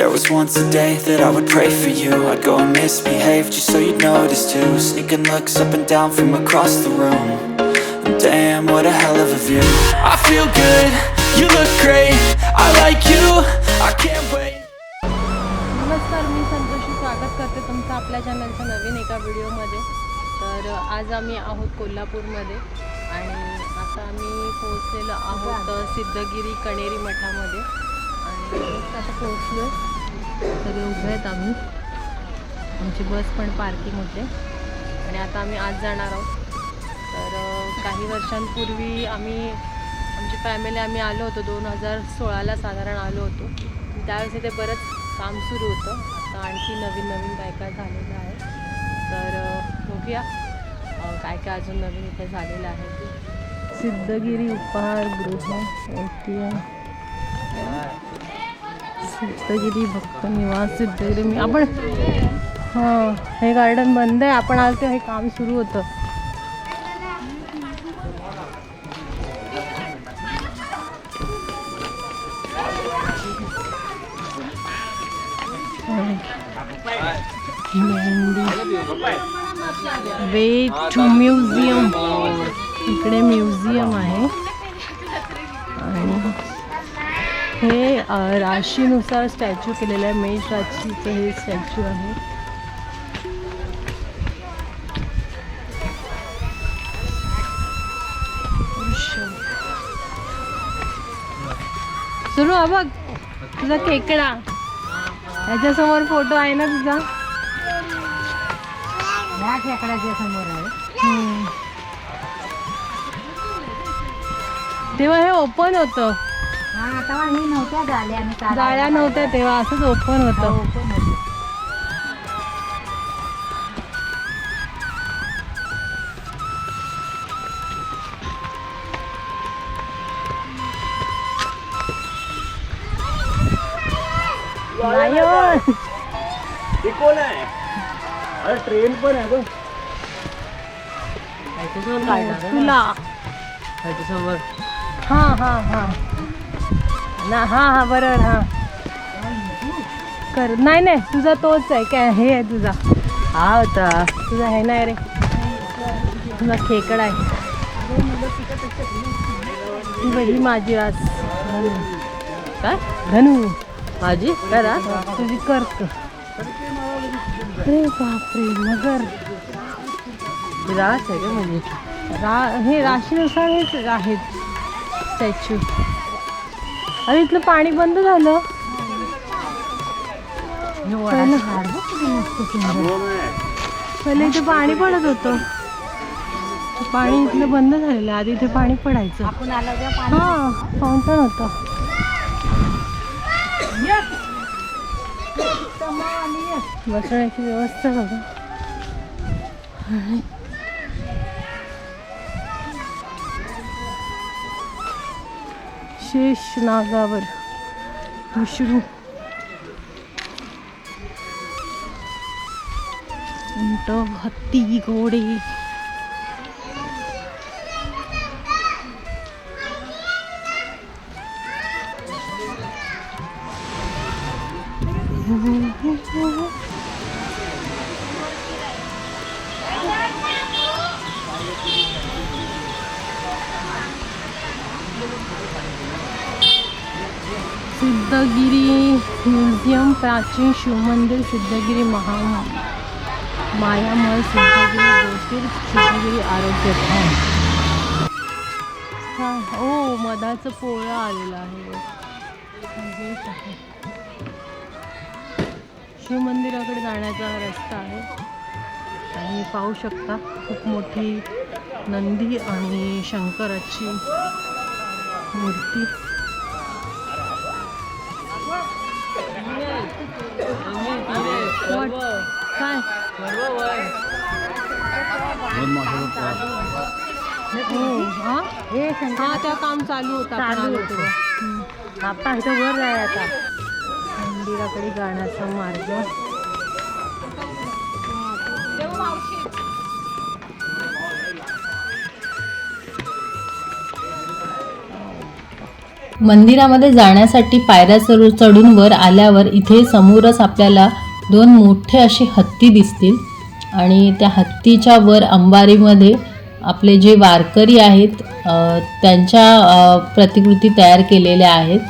There was once a day that I would pray for you I'd go and misbehave just so you'd notice too Sneaking looks up and down from across the room And damn, what a hell of a view I feel good, you look great I like you, I can't wait नमस्कार मी संतोषी स्वागत करते तुमचं आपल्या चॅनलच्या नवीन एका व्हिडिओमध्ये तर आज आम्ही आहोत कोल्हापूरमध्ये आणि आता आम्ही पोहोचलेलो आहोत सिद्धगिरी कणेरी मठामध्ये आता पोहोचलो सगळे उभे आहेत आम्ही. आमची बस पण पार्किंग होते. आणि आता आम्ही आज जाणार आहोत. तर काही वर्षांपूर्वी आम्ही आमची फॅमिली आम्ही आलो होतो. दोन हजार सोळाला साधारण आलो होतो. त्यावेळेस इथे बरंच काम सुरू होतं. आता आणखी नवीन नवीन काय काय झालेलं आहे. तर बघूया. काय काय अजून नवीन इथे झालेलं आहे. सिद्धगिरी उपहार गृह ए टी एम. सिद्धगिरी भक्त निवास सिद्धगिरी आपण हाँ, हे गार्डन बंद आहे. आपण आलो तेव्हा हे काम सुरू होतं. वे टू म्युझियम इकडे म्युझियम आहे. आणि हे राशीनुसार स्टॅच्यू केलेलं आहे. मेष राशीचं हे स्टॅच्यू आहे. सुरू हा बघ. तुझा खेकडा त्याच्यासमोर फोटो आहे ना तुझा? ह्या खेकड्याच्या समोर आहे. तेव्हा हे ओपन होतं. ही नव्हत्या जाळ्या नव्हत्या तेव्हा असंच ओपन होतं. हो, ट्रेन पण आहे बघ. तुला. त्याच्यासमोर हा हा हा. ना हा हा बरोबर हा. कर नाही नाही तुझा तोच आहे काय हे आहे तुझा. हा होता. तुझा हे नाही रे. तुझा खेकडा आहे. ही माझी आज काय? धनू. माझी? करा तुझी करतो. अरे बापरे मगर. रास आहे का म्हणजे? रा हे राशीनुसार हेच आहेत स्टॅच्यू. अरे इथलं पाणी बंद झालं. पहिले इथे पाणी पडत होतं. पाणी इथलं बंद झालेलं आधी इथे पाणी पडायचं. हा फाउंटन होतं. बसण्याची व्यवस्था बघा. आणि नागावर विष्णू उंट हत्ती घोडे. सिद्धगिरी म्युझियम प्राचीन शिवमंदिर सिद्धगिरी महा मायामय सिद्धगिरी गोष्टी सिद्धगिरी आरोग्य धाम हा ओ मधाचं पोळं आलेलं आहे. शिवमंदिराकडे जाण्याचा रस्ता आहे. आणि पाहू शकता खूप मोठी नंदी आणि शंकराची मूर्ती. हा हे हा त्या काम चालू होता चालू आलो होतं. आता इथं वर जाय आता मंदिराकडे जाण्याचा मार्ग मंदिरामध्ये जाण्यासाठी पायऱ्या चढ चढून वर आल्यावर इथे समोरच आपल्याला दोन मोठे असे हत्ती दिसतील. आणि त्या हत्तीच्या वर अंबारीमध्ये आपले जे वारकरी आहेत त्यांच्या प्रतिकृती तयार केलेल्या आहेत.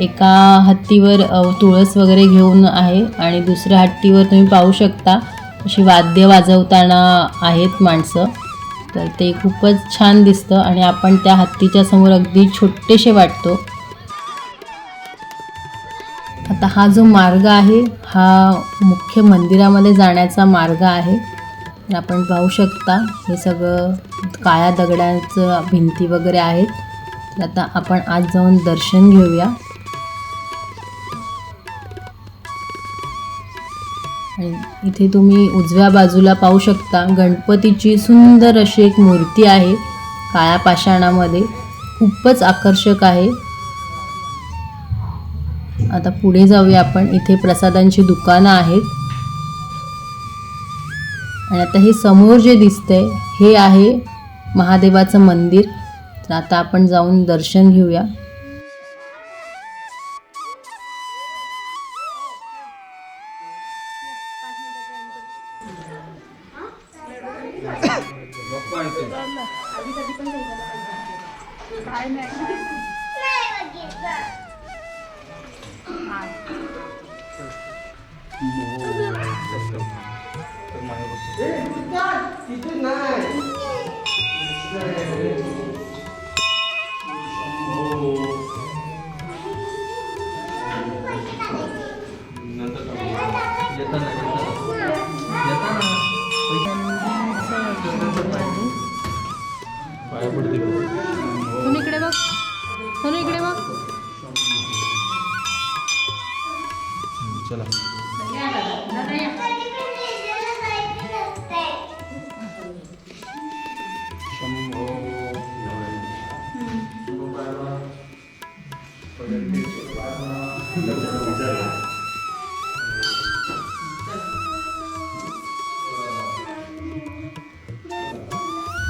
एका हत्तीवर तुळस वगैरे घेऊन आहे आणि दुसऱ्या हत्तीवर तुम्ही पाहू शकता अशी वाद्य वाजवताना आहेत माणसं. तर ते खूपच छान दिसतं आणि आपण त्या हत्तीच्या समोर अगदी छोटेसे वाटतो. हा जो मार्ग आहे हा मुख्य मंदिरामध्ये जाण्याचा मार्ग आहे. तर आपण पाहू शकता हे सगळं काळ्या दगडांचं भिंती वगैरे आहेत तर आता आपण आज जाऊन दर्शन घेऊया. आणि इथे तुम्ही उजव्या बाजूला पाहू शकता गणपतीची सुंदर अशी एक मूर्ती आहे काळ्या पाषाणामध्ये. खूपच आकर्षक आहे. आता पुढे जाऊया आपण. इथे प्रसादांची दुकानं आहेत. आणि आता हे समोर जे दिसतंय हे आहे महादेवाचं मंदिर. तर आता आपण जाऊन दर्शन घेऊया.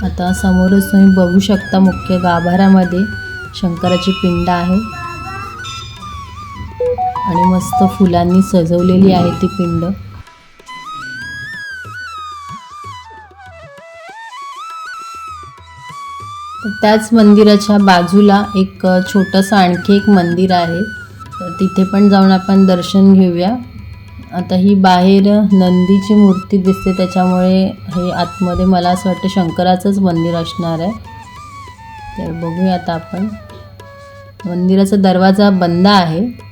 आता समोरच तुम्ही बघू शकता मुख्य गाभाऱ्यामध्ये शंकराची पिंड आहे. आणि मस्त फुलांनी सजवलेली आहे ती पिंड. त्याच मंदिराच्या बाजूला एक छोटंसं आणखी एक मंदिर आहे. तर तिथे पण जाऊन आपण दर्शन घेऊया. आता ही बाहेर नंदीची मूर्ती दिसते त्याच्यामुळे हे आतमध्ये मला असं वाटतं शंकराचंच मंदिर असणार आहे. तर बघूया आता आपण. मंदिराचा दरवाजा बंद आहे.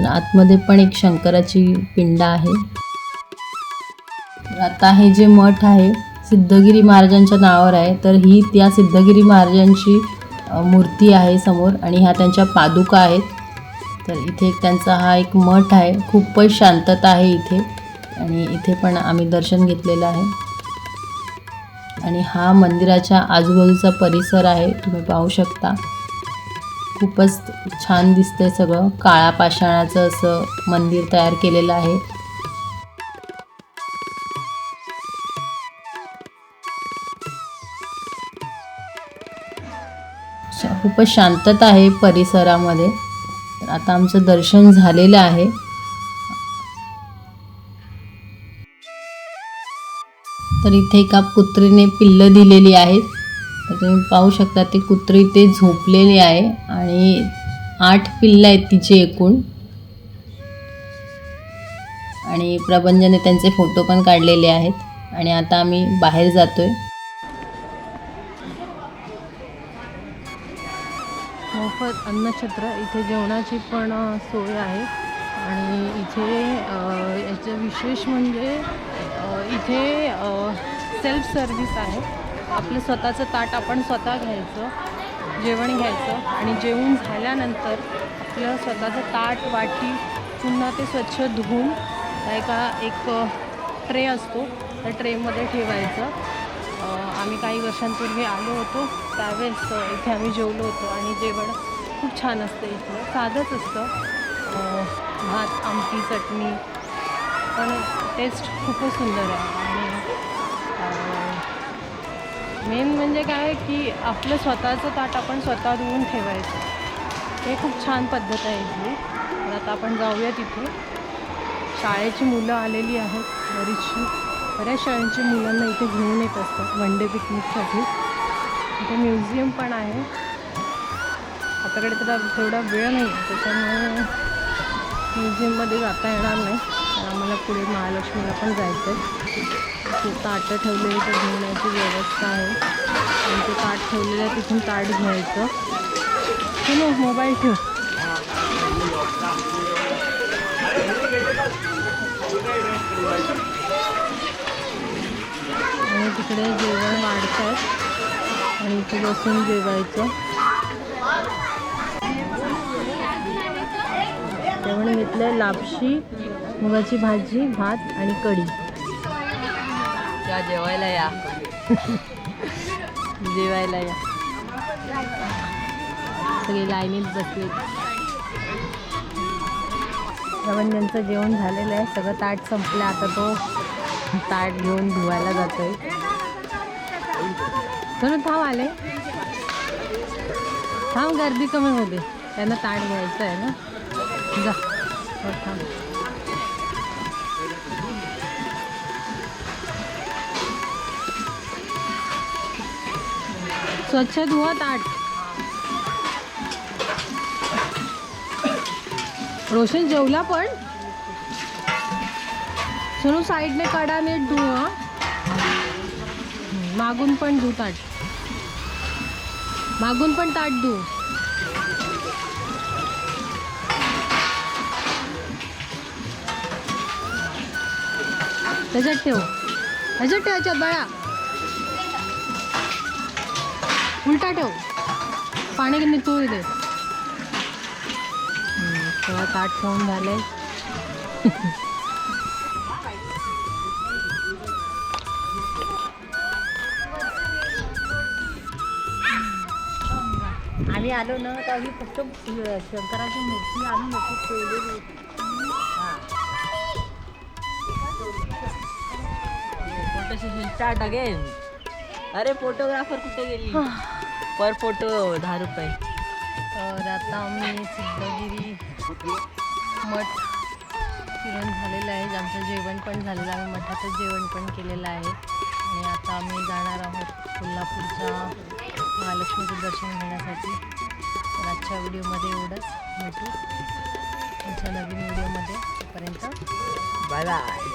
आतमध्ये पण एक शंकराची पिंड आहे. आता हे जे मठ आहे सिद्धगिरी महाराजांच्या नावावर आहे तर ही त्या सिद्धगिरी महाराजांची मूर्ती आहे समोर आणि ह्या त्यांच्या पादुका आहेत. तर इथे एक त्यांचा हा एक मठ आहे. खूपच शांतता आहे इथे आणि इथे पण आम्ही दर्शन घेतलेलं आहे. आणि हा मंदिराच्या आजूबाजूचा परिसर आहे तुम्ही पाहू शकता. खूपच छान दिसतंय सगळं. काळ्या पाषाणाचं असं मंदिर तयार केलेलं आहे. खूपच शांतता आहे परिसरामध्ये. तर आता आमचं दर्शन झालेलं आहे. तर इथे एका पुत्रीने पिल्लं दिलेली आहेत. तर तुम्ही पाहू शकता ते कुत्री ते झोपलेले आहे आणि आठ पिल्लं आहेत तिचे एकूण. आणि प्रबंधने त्यांचे फोटो पण काढलेले आहेत. आणि आता आम्ही बाहेर जातोय. मोफत अन्नछत्र इथे जेवणाची पण सोय आहे. आणि इथे याचं विशेष म्हणजे इथे सेल्फ सर्विस आहे. आपलं स्वतःचं ताट आपण स्वतः घ्यायचं जेवण घ्यायचं आणि जेवून झाल्यानंतर आपलं स्वतःचं ताट वाटी पुन्हा ते स्वच्छ धुवून एका एक ट्रे असतो त्या ट्रेमध्ये ठेवायचं. आम्ही काही वर्षांपूर्वी आलो होतो त्यावेळेस इथे आम्ही जेवलो होतो आणि जेवण खूप छान असतं इथलं. साधंच असतं. भात आमटी चटणी. पण टेस्ट खूपच सुंदर आहे. आणि मेन म्हणजे काय की आपलं स्वतःचं ताट आपण स्वतः धुवून ठेवायचं. हे खूप छान पद्धत आहे इथली. तर आता आपण जाऊया तिथे. शाळेची मुलं आलेली आहेत बरीचशी. बऱ्याच शाळेची मुलांना इथे घेऊन येत असतात वन डे पिकनिकसाठी. इथे म्युझियम पण आहे. आपल्याकडे तर तेवढा वेळ नाही आहे त्याच्यामुळे म्युझियममध्ये जाता येणार नाही. कारण आम्हाला पुढे महालक्ष्मीला पण जायचं आहे ताटं ठेवलेली तर घेण्याची व्यवस्था आहे. आणि ते ताट ठेवलेलं आहे तिथून ताट घ्यायचं. चलो मोबाईल ठेव. आणि तिकडे जेवण वाढत आहे आणि इथे बसून जेवायचं. जेवण घेतलं लापशी मुगाची भाजी भात आणि कढी. का? जेवायला या. जेवायला या. सगळे लाईनीत बसले. रवंजनचं जेवण झालेलं आहे. सगळं ताट संपलं. आता तो ताट घेऊन धुवायला जातोय. म्हणून थांब आले? थांब गर्दी कमी होते. त्यांना ताट घ्यायचं आहे ना? जा. हो, थांब. स्वच्छ धुवा ताट रोशन जेवला पण? सोनू साईडने काढा नीट धुवा मागून पण धु ताट. मागून पण ताट धु. त्याच्यात ठेव. त्याच्यात ठेवायच्या बळा. उलटा ठेव. पाणी दे हम्म, सगळं ताट ठेवून झालंय. आम्ही आलो ना तर आम्ही फक्त शंकराची मूर्ती आणून ठेवलेली स्टार्ट अगेन अरे फोटोग्राफर कुठे गेली? पर फोटो दहा रुपये. तर आता आम्ही सिद्धगिरी मठ फिरून झालेलं आहे. आमचं जेवण पण झालेलं आहे. आम्ही मठातच जेवण पण केलेलं आहे. आणि आता आम्ही जाणार आहोत कोल्हापूरच्या महालक्ष्मीचं दर्शन घेण्यासाठी. तर आजच्या व्हिडिओमध्ये एवढंच. भेटू पुढच्या नवीन व्हिडिओमध्ये. तोपर्यंत बाय बाय